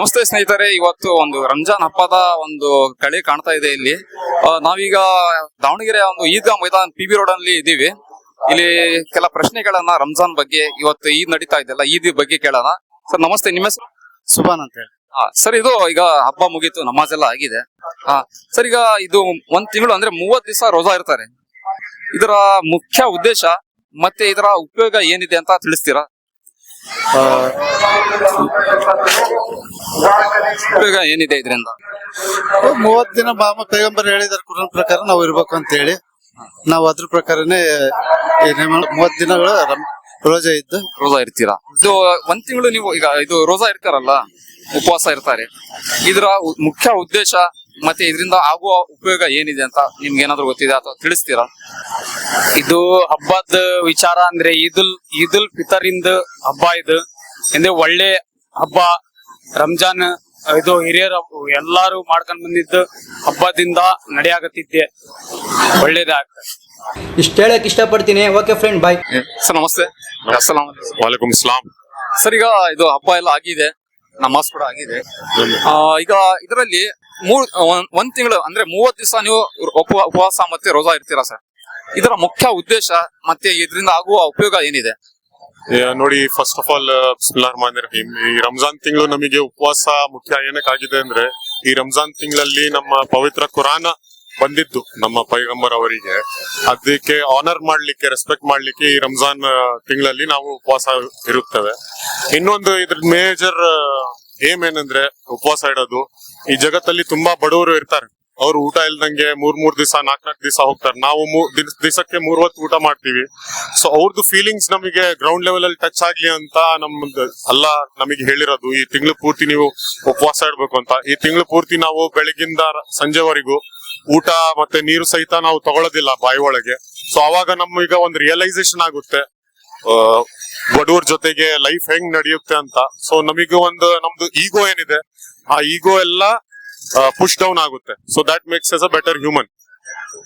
ನಮಸ್ತೆ ಸ್ನೇಹಿತರೆ ಇವತ್ತು ಒಂದು ರಂಜಾನ್ ಹಬ್ಬದ ಒಂದು ಕಳೆ ಕಾಣ್ತಾ ಇದೆ ಇಲ್ಲಿ. ನಾವೀಗ ದಾವಣಗೆರೆ ಒಂದು Idgah Maidan P B road ಅಲ್ಲಿ ಇದ್ದೀವಿ. ಇಲ್ಲಿ ಕೆಲ ಪ್ರಶ್ನೆಗಳನ್ನ ರಂಜಾನ್ ಬಗ್ಗೆ ಇವತ್ತು ಈದ್ ನಡೀತಾ ಇದೆಲ್ಲ ಈದ್ ಬಗ್ಗೆ ಕೇಳೋಣ. ಸರ್ ನಮಸ್ತೆ ನಿಮ್ಮ ಹೆಸರು? ಸುಬಾನ್ ಅಂತ ಹೇಳಿ. ಹಾ ಸರ್ ಇದು ಈಗ ಹಬ್ಬ ಮುಗೀತು ನಮಾಜ್ ಎಲ್ಲ ಆಗಿದೆ. ಹಾ ಸರ್ ಈಗ ಇದು ಒಂದ್ ತಿಂಗಳು ಅಂದ್ರೆ ಮೂವತ್ ದಿವಸ ರೋಜಾ ಇರ್ತಾರೆ. ಇದರ ಮುಖ್ಯ ಉದ್ದೇಶ ಮತ್ತೆ ಇದರ ಉಪಯೋಗ ಏನಿದೆ ಅಂತ ತಿಳಿಸ್ತೀರಾ? ಉಪಯೋಗ ಏನಿದೆ ಇದರಿಂದ? ಮೂವತ್ ದಿನ ಬಾಮ ಪೈಗಂಬರ್ ಹೇಳಿದಾರೆ ಕುರಾನ್ ಪ್ರಕಾರ ನಾವು ಇರ್ಬೇಕು ಅಂತ ಹೇಳಿ ನಾವು ಅದ್ರ ಪ್ರಕಾರನೇ ಮೂವತ್ ದಿನಗಳು ರೋಜಾ ಇದ್ದು. ರೋಜಾ ಇರ್ತೀರಾ? ಇದು ಒಂದ್ ತಿಂಗಳು ನೀವು ಈಗ ಇದು ರೋಜಾ ಇರ್ತಾರಲ್ಲ ಉಪವಾಸ ಇರ್ತಾರೆ. ಇದರ ಮುಖ್ಯ ಉದ್ದೇಶ ಮತ್ತೆ ಇದರಿಂದ ಆಗುವ ಉಪಯೋಗ ಏನಿದೆ ಅಂತ ನಿಮ್ಗೆ ಏನಾದ್ರು ಗೊತ್ತಿದೆ ಅಥವಾ ತಿಳಿಸ್ತೀರಾ? ಇದು ಹಬ್ಬದ ವಿಚಾರ ಅಂದ್ರೆ ಈದುಲ್ ಈದುಲ್ ಫಿತರಿಂದ ಇಂದ ಹಬ್ಬ ಇದು. ಅಂದ್ರೆ ಒಳ್ಳೆ ಹಬ್ಬ. ರಂಜಾನ್ ಇದು ಹಿರಿಯರ ಎಲ್ಲಾರು ಮಾಡ್ಕೊಂಡ್ ಬಂದಿದ್ದು ಹಬ್ಬದಿಂದ ನಡೆಯಾಗತ್ತಿದ್ದೆ. ಒಳ್ಳೇದಾಗ್ತದೆ ಇಷ್ಟ ಹೇಳಕ್ ಇಷ್ಟಪಡ್ತೀನಿ. ಓಕೆ ಫ್ರೆಂಡ್ ಬಾಯ್ ಸರ್ ನಮಸ್ತೆ. ಅಸ್ಸಲಾಂ ವಾಲೇಕುಮ್ ಇಸ್ಲಾಂ ಸರ್ ಈಗ ಇದು ಹಬ್ಬ ಎಲ್ಲ ಆಗಿದೆ. ನಮಾಜ್ ಕೂಡ ಆಗಿದೆ. ಆ, ಈಗ ಇದರಲ್ಲಿ ಮೂರ್ ಒಂದ್- ತಿಂಗಳು, ಅಂದ್ರೆ ಮೂವತ್ ದಿವಸ ನೀವು ಉಪ- ಉಪವಾಸ ಮತ್ತೆ ರೋಜಾ ಇರ್ತೀರಾ ಸರ್? ಇದರ ಮುಖ್ಯ ಉದ್ದೇಶ ಮತ್ತೆ ಇದರಿಂದ ಆಗುವ ಉಪಯೋಗ ಏನಿದೆ? ನೋಡಿ first of all Rahman Rahim, ಈ ರಂಜಾನ್ ತಿಂಗಳು ನಮಗೆ ಉಪವಾಸ ಮುಖ್ಯ ಏನಕ್ಕಾಗಿದೆ ಅಂದ್ರೆ, ಈ ರಂಜಾನ್ ತಿಂಗಳಲ್ಲಿ ನಮ್ಮ ಪವಿತ್ರ ಕುರಾನ ಬಂದಿದ್ದು ನಮ್ಮ ಪೈಗಂಬರ್ ಅವರಿಗೆ. ಅದಕ್ಕೆ ಆನರ್ ಮಾಡ್ಲಿಕ್ಕೆ ರೆಸ್ಪೆಕ್ಟ್ ಮಾಡ್ಲಿಕ್ಕೆ ಈ ರಂಜಾನ್ ತಿಂಗಳಲ್ಲಿ ನಾವು ಉಪವಾಸ ಇರುತ್ತೇವೆ. ಇನ್ನೊಂದು ಇದ್ರ ಮೇಜರ್ ಏಮ್ ಏನಂದ್ರೆ ಉಪವಾಸ ಇಡೋದು. ಈ ಜಗತ್ತಲ್ಲಿ ತುಂಬಾ ಬಡವರು ಇರ್ತಾರೆ. ಅವ್ರು ಊಟ ಇಲ್ದಂಗೆ ಮೂರ್ ಮೂರ್ ದಿವಸ ನಾಲ್ಕ್ ನಾಲ್ಕು ದಿವಸ ಹೋಗ್ತಾರೆ. ನಾವು ದಿವಸಕ್ಕೆ ಮೂರ್ವತ್ತು ಊಟ ಮಾಡ್ತೀವಿ. ಸೊ ಅವ್ರದ್ದು ಫೀಲಿಂಗ್ಸ್ ನಮಗೆ ಗ್ರೌಂಡ್ ಲೆವೆಲ್ ಅಲ್ಲಿ ಟಚ್ ಆಗ್ಲಿ ಅಂತ ನಮ್ದು ಅಲ್ಲ ನಮಗೆ ಹೇಳಿರೋದು. ಈ ತಿಂಗಳು ಪೂರ್ತಿ ನೀವು ಉಪವಾಸ ಇಡ್ಬೇಕು ಅಂತ. ಈ ತಿಂಗಳು ಪೂರ್ತಿ ನಾವು ಬೆಳಗಿಂದ ಸಂಜೆವರೆಗೂ ಊಟ ಮತ್ತೆ ನೀರು ಸಹಿತ ನಾವು ತಗೊಳ್ಳೋದಿಲ್ಲ ಬಾಯಿ ಒಳಗೆ. ಸೊ ಅವಾಗ ಈಗ ಒಂದು ರಿಯಲೈಸೇಷನ್ ಆಗುತ್ತೆ. ಬಡವ್ರ ಜೊತೆಗೆ ಲೈಫ್ ಹೆಂಗ್ ನಡೆಯುತ್ತೆ ಅಂತ. ಸೊ ನಮಗೆ ಒಂದು ನಮ್ದು ಈಗೋ ಏನಿದೆ ಆ ಈಗೋ ಎಲ್ಲ ಪುಷ್ ಡೌನ್ ಆಗುತ್ತೆ. So that makes us a better human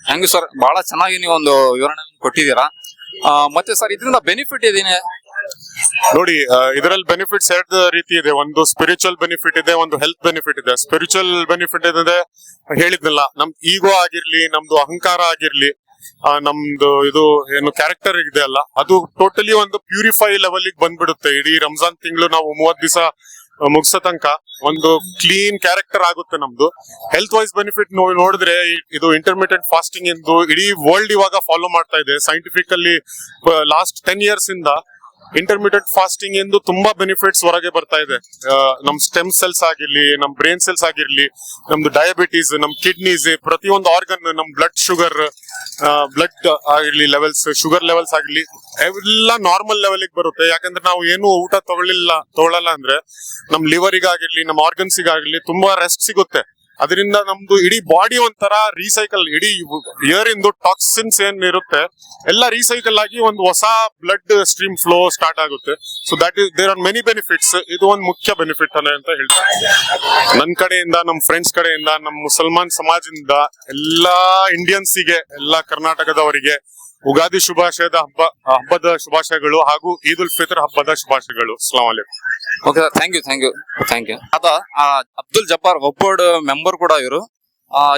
thank you sir ಬಹಳ ಚೆನ್ನಾಗಿ ನೀವು ಒಂದು ವಿವರಣೆ ಕೊಟ್ಟಿದ್ದೀರಾ. ಆ, ಮತ್ತೆ ಸರ್ ಇದರಿಂದ ಬೆನಿಫಿಟ್ ಇದೇನೆ ನೋಡಿ ಇದರಲ್ಲಿ ಬೆನಿಫಿಟ್ಸ್ ಎರಡು ರೀತಿ ಇದೆ. ಒಂದು ಸ್ಪಿರಿಚುವಲ್ ಬೆನಿಫಿಟ್ ಇದೆ ಒಂದು ಹೆಲ್ತ್ ಬೆನಿಫಿಟ್ ಇದೆ. ಸ್ಪಿರಿಚುವಲ್ ಬೆನಿಫಿಟ್ ಇದೆ ಹೇಳಿದ್ನಲ್ಲ ನಮ್ ಈಗೋ ಆಗಿರ್ಲಿ ನಮ್ದು ಅಹಂಕಾರ ಆಗಿರ್ಲಿ ನಮ್ದು ಇದು ಏನು ಕ್ಯಾರೆಕ್ಟರ್ ಇದೆ ಅಲ್ಲ. ಅದು ಟೋಟಲಿ ಒಂದು ಪ್ಯೂರಿಫೈ ಲೆವೆಲ್ ಬಂದ್ಬಿಡುತ್ತೆ. ಇಡೀ ರಂಜಾನ್ ತಿಂಗಳು ನಾವು ಮೂವತ್ ದಿವಸ ಮುಗಿಸೋ ತನಕ ಒಂದು ಕ್ಲೀನ್ ಕ್ಯಾರೆಕ್ಟರ್ ಆಗುತ್ತೆ ನಮ್ದು. ಹೆಲ್ತ್ ವೈಸ್ ಬೆನಿಫಿಟ್ ನೋಡಿದ್ರೆ ಇದು ಇಂಟರ್ಮೀಡಿಯಂಟ್ ಫಾಸ್ಟಿಂಗ್ ಎಂದು ಇಡೀ ವರ್ಲ್ಡ್ ಇವಾಗ ಫಾಲೋ ಮಾಡ್ತಾ ಇದೆ. ಸೈಂಟಿಫಿಕಲ್ಲಿ ಲಾಸ್ಟ್ ಟೆನ್ ಇಯರ್ಸ್ ಇಂದ ಇಂಟರ್ಮೀಡಿಯಟ್ ಫಾಸ್ಟಿಂಗ್ ಎಂದು ತುಂಬಾ ಬೆನಿಫಿಟ್ಸ್ ಹೊರಗೆ ಬರ್ತಾ ಇದೆ. ನಮ್ ಸ್ಟೆಮ್ ಸೆಲ್ಸ್ ಆಗಿರ್ಲಿ, ನಮ್ ಬ್ರೈನ್ ಸೆಲ್ಸ್ ಆಗಿರ್ಲಿ, ನಮ್ದು ಡಯಾಬಿಟೀಸ್ ನಮ್ ಕಿಡ್ನೀಸ್ ಪ್ರತಿಯೊಂದು ಆರ್ಗನ್ ನಮ್ ಬ್ಲಡ್ ಶುಗರ್ ಬ್ಲಡ್ ಆಗಿರ್ಲಿ ಲೆವೆಲ್ಸ್ ಶುಗರ್ ಲೆವೆಲ್ಸ್ ಆಗಿರ್ಲಿ, ಎಲ್ಲ ನಾರ್ಮಲ್ ಲೆವೆಲ್ ಬರುತ್ತೆ. ಯಾಕಂದ್ರೆ ನಾವು ಏನು ಊಟ ತಗೊಳ್ಳಿಲ್ಲ ತಗೊಳ್ಳಲ್ಲ ಅಂದ್ರೆ ನಮ್ ಲಿವರಿಗೆ ನಮ್ ಆರ್ಗನ್ಸ್ ಆಗಿರ್ಲಿ ತುಂಬಾ ರೆಸ್ಟ್ ಸಿಗುತ್ತೆ. ಅದರಿಂದ ನಮ್ದು ಇಡೀ ಬಾಡಿ ಒಂಥರ ರೀಸೈಕಲ್ ಇಡೀ ಇಯರ್ ಇಂದು ಟಾಕ್ಸಿನ್ಸ್ ಏನ್ ಇರುತ್ತೆ ಎಲ್ಲ ರೀಸೈಕಲ್ ಆಗಿ ಒಂದು ಹೊಸ ಬ್ಲಡ್ ಸ್ಟ್ರೀಮ್ ಫ್ಲೋ ಸ್ಟಾರ್ಟ್ ಆಗುತ್ತೆ. So that is there are many benefits ಇದು ಒಂದು ಮುಖ್ಯ ಬೆನಿಫಿಟ್ ಅಂತ ಹೇಳ್ತಾರೆ ನನ್ ಕಡೆಯಿಂದ, ನಮ್ ಫ್ರೆಂಡ್ಸ್ ಕಡೆಯಿಂದ, ನಮ್ ಮುಸಲ್ಮಾನ್ ಸಮಾಜದಿಂದ, ಎಲ್ಲಾ ಇಂಡಿಯನ್ಸಿಗೆ ಎಲ್ಲಾ ಕರ್ನಾಟಕದವರಿಗೆ ಉಗಾದಿ ಶುಭಾಶಯದ ಹಬ್ಬ ಹಬ್ಬದ ಶುಭಾಶಯಗಳು ಹಾಗೂ ಈದ್ ಉಲ್ ಫಿತರ್ ಹಬ್ಬದ ಶುಭಾಶಯಗಳು. Okay thank you thank you thank you ಅದ ಆ, ಅಬ್ದುಲ್ ಜಬ್ಬಾರ್ ಒಬ್ಬರ್ಡ್ ಮೆಂಬರ್ ಕೂಡ ಇವರು.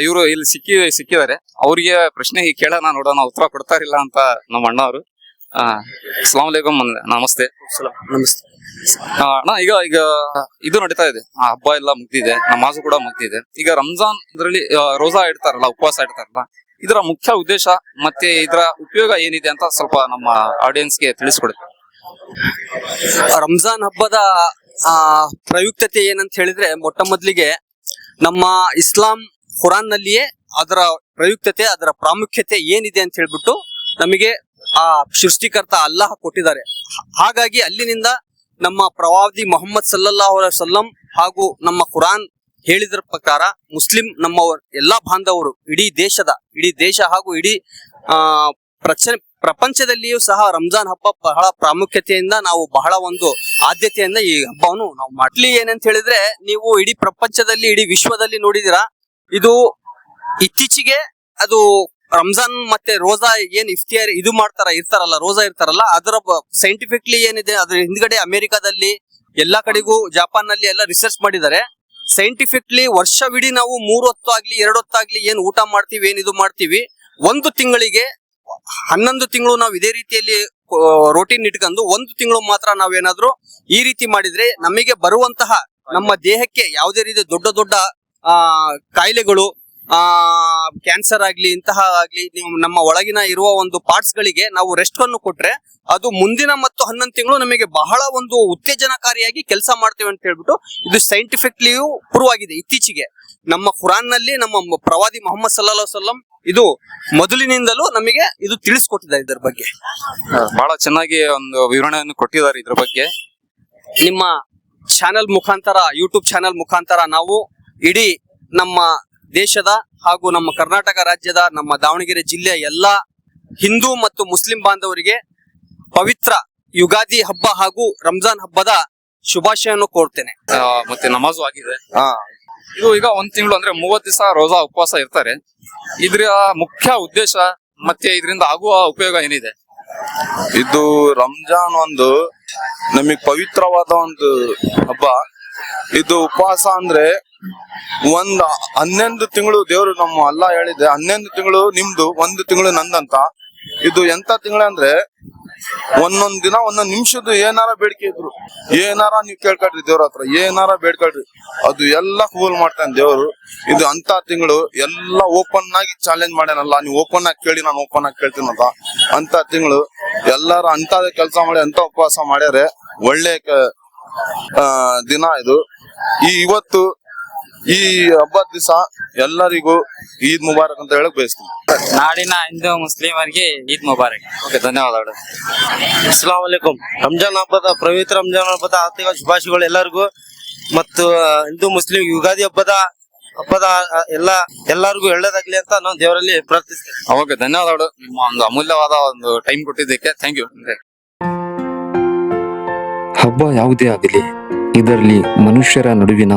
ಇವರು ಇಲ್ಲಿ ಸಿಕ್ಕಿ ಸಿಕ್ಕಿದ್ದಾರೆ ಅವರಿಗೆ ಪ್ರಶ್ನೆ ಹೀಗೆ ಕೇಳೋಣ ನೋಡೋಣ ಉತ್ತರ ಕೊಡ್ತಾರಿಲ್ಲ ಅಂತ ನಮ್ಮ ಅಣ್ಣ ಅವರು. ಅಸ್ಲಾಂ ವಲೈಕುಮ್. ನಮಸ್ತೆ. ನಮಸ್ತೆ. ಆ, ಅಣ್ಣ ಈಗ ಈಗ ಇದು ನಡೀತಾ ಇದೆ. ಆ, ಹಬ್ಬ ಎಲ್ಲ ಮುಗ್ದಿದೆ ನಮಾಜು ಕೂಡ ಮುಗ್ದಿದೆ. ಈಗ ರಂಜಾನ್ ಇದರಲ್ಲಿ ರೋಜಾ ಇಡ್ತಾರಲ್ಲ ಉಪವಾಸ ಇಡ್ತಾರಲ್ಲ ಇದರ ಮುಖ್ಯ ಉದ್ದೇಶ ಮತ್ತೆ ಇದರ ಉಪಯೋಗ ಏನಿದೆ ಅಂತ ಸ್ವಲ್ಪ ನಮ್ಮ ಆಡಿಯನ್ಸ್ಗೆ ತಿಳಿಸ್ಕೊಡುತ್ತೆ ರಂಜಾನ್ ಹಬ್ಬದ ಪ್ರಯುಕ್ತತೆ ಏನಂತ ಹೇಳಿದ್ರೆ ಮೊಟ್ಟ ಮೊದಲಿಗೆ ನಮ್ಮ ಇಸ್ಲಾಂ ಖುರಾನ್ ನಲ್ಲಿಯೇ ಅದರ ಪ್ರಯುಕ್ತತೆ, ಅದರ ಪ್ರಾಮುಖ್ಯತೆ ಏನಿದೆ ಅಂತ ಹೇಳ್ಬಿಟ್ಟು ನಮಗೆ, ಆ, ಸೃಷ್ಟಿಕರ್ತ ಅಲ್ಲಾಹ ಕೊಟ್ಟಿದ್ದಾರೆ. ಹಾಗಾಗಿ ಅಲ್ಲಿನಿಂದ ನಮ್ಮ ಪ್ರವಾದಿ ಮೊಹಮ್ಮದ್ ಸಲ್ಲಲ್ಲಾಹು ಸಲ್ಲಂ ಹಾಗೂ ನಮ್ಮ ಖುರಾನ್ ಹೇಳಿದ್ರ ಪ್ರಕಾರ ಮುಸ್ಲಿಂ ನಮ್ಮ ಎಲ್ಲಾ ಬಾಂಧವರು, ಇಡೀ ದೇಶದ, ಇಡೀ ದೇಶ ಹಾಗೂ ಇಡೀ, ಆ, ಪ್ರಚ, ಪ್ರಪಂಚದಲ್ಲಿಯೂ ಸಹ ರಂಜಾನ್ ಹಬ್ಬ ಬಹಳ ಪ್ರಾಮುಖ್ಯತೆಯಿಂದ ನಾವು ಬಹಳ ಒಂದು ಆದ್ಯತೆಯಿಂದ ಈ ಹಬ್ಬವನ್ನು ನಾವು ಮಾಡ್ಲಿ ಏನಂತ ಹೇಳಿದ್ರೆ ನೀವು ಇಡೀ ಪ್ರಪಂಚದಲ್ಲಿ, ಇಡೀ ವಿಶ್ವದಲ್ಲಿ ನೋಡಿದಿರಾ, ಇದು ಇತ್ತೀಚೆಗೆ ಅದು ರಂಜಾನ್ ಮತ್ತೆ ರೋಜಾ ಏನ್ ಇಫ್ತಿಯಾರ್ ಇದು ಮಾಡ್ತಾರ, ಇರ್ತಾರಲ್ಲ, ರೋಜಾ ಇರ್ತಾರಲ್ಲ, ಅದರ ಸೈಂಟಿಫಿಕ್ಲಿ ಏನಿದೆ, ಅದ್ರ ಹಿಂದ್ಗಡೆ ಅಮೆರಿಕಾದಲ್ಲಿ ಎಲ್ಲಾ ಕಡೆಗೂ ಜಪಾನ್ನಲ್ಲಿ ಎಲ್ಲ ರಿಸರ್ಚ್ ಮಾಡಿದ್ದಾರೆ. ಸೈಂಟಿಫಿಕ್ಲಿ ವರ್ಷವಿಡೀ ನಾವು ಮೂರ್ ಹೊತ್ತು ಆಗ್ಲಿ ಎರಡು ಹೊತ್ತಾಗ್ಲಿ ಏನ್ ಊಟ ಮಾಡ್ತೀವಿ, ಏನ್ ಇದು ಮಾಡ್ತೀವಿ, ಒಂದು ತಿಂಗಳಿಗೆ, ಹನ್ನೊಂದು ತಿಂಗಳು ನಾವು ಇದೇ ರೀತಿಯಲ್ಲಿ ರೋಟೀನ್ ಇಟ್ಕೊಂಡು ಒಂದು ತಿಂಗಳು ಮಾತ್ರ ನಾವೇನಾದ್ರೂ ಈ ರೀತಿ ಮಾಡಿದ್ರೆ ನಮಗೆ ಬರುವಂತಹ ನಮ್ಮ ದೇಹಕ್ಕೆ ಯಾವುದೇ ರೀತಿ ದೊಡ್ಡ ದೊಡ್ಡ, ಆ, ಕಾಯಿಲೆಗಳು ಆ ಕ್ಯಾನ್ಸರ್ ಆಗ್ಲಿ ಇಂತಹ ಆಗ್ಲಿ ನೀವು ನಮ್ಮ ಒಳಗಿನ ಇರುವ ಒಂದು ಪಾರ್ಟ್ಸ್ ಗಳಿಗೆ ನಾವು ರೆಸ್ಟ್ ಅನ್ನು ಕೊಟ್ರೆ ಅದು ಮುಂದಿನ ಮತ್ತು ಹನ್ನೊಂದು ತಿಂಗಳು ನಮಗೆ ಬಹಳ ಒಂದು ಉತ್ತೇಜನಕಾರಿಯಾಗಿ ಕೆಲಸ ಮಾಡ್ತೇವೆ ಅಂತ ಹೇಳ್ಬಿಟ್ಟು ಇದು ಸೈಂಟಿಫಿಕ್ಲಿಯೂ ಪ್ರೂವ್ ಆಗಿದೆ. ಇತ್ತೀಚೆಗೆ ನಮ್ಮ ಖುರಾನ್ನಲ್ಲಿ ನಮ್ಮ ಪ್ರವಾದಿ ಮೊಹಮ್ಮದ್ ಸಲ್ಲಾ ಸಲ್ಲಂ ಇದು ಮೊದಲಿನಿಂದಲೂ ನಮಗೆ ಇದು ತಿಳಿಸ್ಕೊಟ್ಟಿದೆ ಇದರ ಬಗ್ಗೆ. ಬಹಳ ಚೆನ್ನಾಗಿ ಒಂದು ವಿವರಣೆಯನ್ನು ಕೊಟ್ಟಿದ್ದಾರೆ ಇದ್ರ ಬಗ್ಗೆ. ನಿಮ್ಮ ಚಾನೆಲ್ ಮುಖಾಂತರ ಯೂಟ್ಯೂಬ್ ಚಾನೆಲ್ ಮುಖಾಂತರ ನಾವು ಇಡೀ ನಮ್ಮ ದೇಶದ ಹಾಗೂ ನಮ್ಮ ಕರ್ನಾಟಕ ರಾಜ್ಯದ ನಮ್ಮ ದಾವಣಗೆರೆ ಜಿಲ್ಲೆಯ ಎಲ್ಲ ಹಿಂದೂ ಮತ್ತು ಮುಸ್ಲಿಂ ಬಾಂಧವರಿಗೆ ಪವಿತ್ರ ಯುಗಾದಿ ಹಬ್ಬ ಹಾಗೂ ರಂಜಾನ್ ಹಬ್ಬದ ಶುಭಾಶಯವನ್ನು ಕೋರ್ತೇನೆ. ಮತ್ತೆ ನಮಾಜು ಆಗಿದೆ. ಇದು ಈಗ ಒಂದ್ ತಿಂಗಳು ಅಂದ್ರೆ ಮೂವತ್ ದಿವಸ ರೋಜಾ ಉಪವಾಸ ಇರ್ತಾರೆ. ಇದ್ರ ಮುಖ್ಯ ಉದ್ದೇಶ ಮತ್ತೆ ಇದರಿಂದ ಆಗುವ ಉಪಯೋಗ ಏನಿದೆ? ಇದು ರಂಜಾನ್ ಒಂದು ನಮಗೆ ಪವಿತ್ರವಾದ ಒಂದು ಹಬ್ಬ. ಇದು ಉಪವಾಸ ಅಂದ್ರೆ ಒಂದ್ ಹನ್ನೊಂದು ತಿಂಗಳು ದೇವರು ನಮ್ಮ ಅಲ್ಲ ಹೇಳಿದೆ, ಹನ್ನೊಂದು ತಿಂಗಳು ನಿಮ್ದು, ಒಂದು ತಿಂಗಳು ನಂದಂತ. ಇದು ಎಂತ ತಿಂಗಳು ಅಂದ್ರೆ, ಒಂದೊಂದ್ ದಿನ, ಒಂದೊಂದ್ ನಿಮಿಷದ್ದು ಏನಾರ ಬೇಡಿಕೆ ಇದ್ರು. ಏನಾರ ನೀವ್ ಕೇಳ್ಕೊಳ್ರಿ ದೇವ್ರ ಹತ್ರ, ಏನಾರ ಬೇಡ್ಕೊಳ್ರಿ. ಅದು ಎಲ್ಲ ಕೂಲ್ ಮಾಡ್ತಾನೆ ದೇವ್ರು. ಇದು ಅಂತ ತಿಂಗಳು ಎಲ್ಲ ಓಪನ್ ಆಗಿ ಚಾಲೆಂಜ್ ಮಾಡ್ಯಾನಲ್ಲ, ನೀವು ಓಪನ್ ಆಗಿ ಕೇಳಿ, ನಾನು ಓಪನ್ ಆಗಿ ಕೇಳ್ತೀನಲ್ಲ ಅಂತ. ತಿಂಗಳು ಎಲ್ಲಾರು ಅಂತದೇ ಕೆಲಸ ಮಾಡಿ, ಅಂತ ಉಪವಾಸ ಮಾಡ್ಯಾರೆ. ಒಳ್ಳೆ ದಿನ ಇದು. ಈ ಇವತ್ತು ಈ ಹಬ್ಬದ ದಿವಸ ಎಲ್ಲರಿಗೂ ಈದ್ ಮುಬಾರಕ್ ಅಂತ ಹೇಳಕ್ ಬಯಸ್ತೀನಿ. ನಾಡಿನ ಹಿಂದೂ ಮುಸ್ಲಿಮರಿಗೆ ಈದ್ ಮುಬಾರಕ್. ಓಕೆ ಧನ್ಯವಾದಗಳು. ಅಸ್ಲಾಂ ವಲೈಕುಂ ರಂಜಾನ್ ಹಬ್ಬದ ಪವಿತ್ರ ರಂಜಾನ್ ಹಬ್ಬದ ಆರ್ಥಿಕ ಶುಭಾಶಯಗಳು ಎಲ್ಲರಿಗೂ. ಮತ್ತು ಹಿಂದೂ ಮುಸ್ಲಿಂ ಯುಗಾದಿ ಹಬ್ಬದ ಹಬ್ಬದ ಎಲ್ಲ ಎಲ್ಲರಿಗೂ ಒಳ್ಳೇದಾಗ್ಲಿ ಅಂತ ನಾವು ದೇವರಲ್ಲಿ ಪ್ರಾರ್ಥಿಸ್ತೇವೆ ಓಕೆ ಧನ್ಯವಾದಗಳು. ನಿಮ್ಮ ಒಂದು ಅಮೂಲ್ಯವಾದ ಒಂದು ಟೈಮ್ ಕೊಟ್ಟಿದ್ದಕ್ಕೆ ಥ್ಯಾಂಕ್ ಯು. ಹಬ್ಬ ಯಾವುದೇ ಆಗಲಿ ಇದರಲ್ಲಿ ಮನುಷ್ಯರ ನಡುವಿನ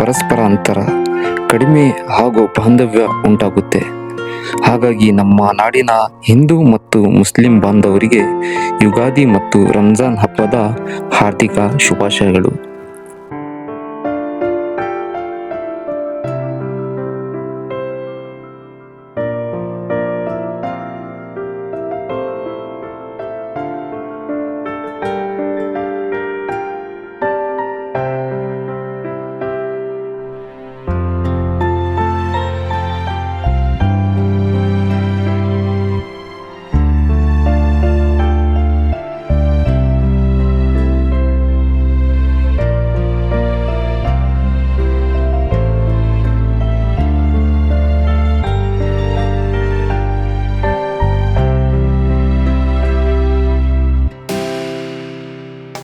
ಪರಸ್ಪರ ಅಂತರ ಕಡಿಮೆ ಹಾಗೂ ಬಾಂಧವ್ಯ ಉಂಟಾಗುತ್ತೆ. ಹಾಗಾಗಿ ನಮ್ಮ ನಾಡಿನ ಹಿಂದೂ ಮತ್ತು ಮುಸ್ಲಿಂ ಬಾಂಧವರಿಗೆ ಯುಗಾದಿ ಮತ್ತು ರಂಜಾನ್ ಹಬ್ಬದ ಹಾರ್ದಿಕ ಶುಭಾಶಯಗಳು.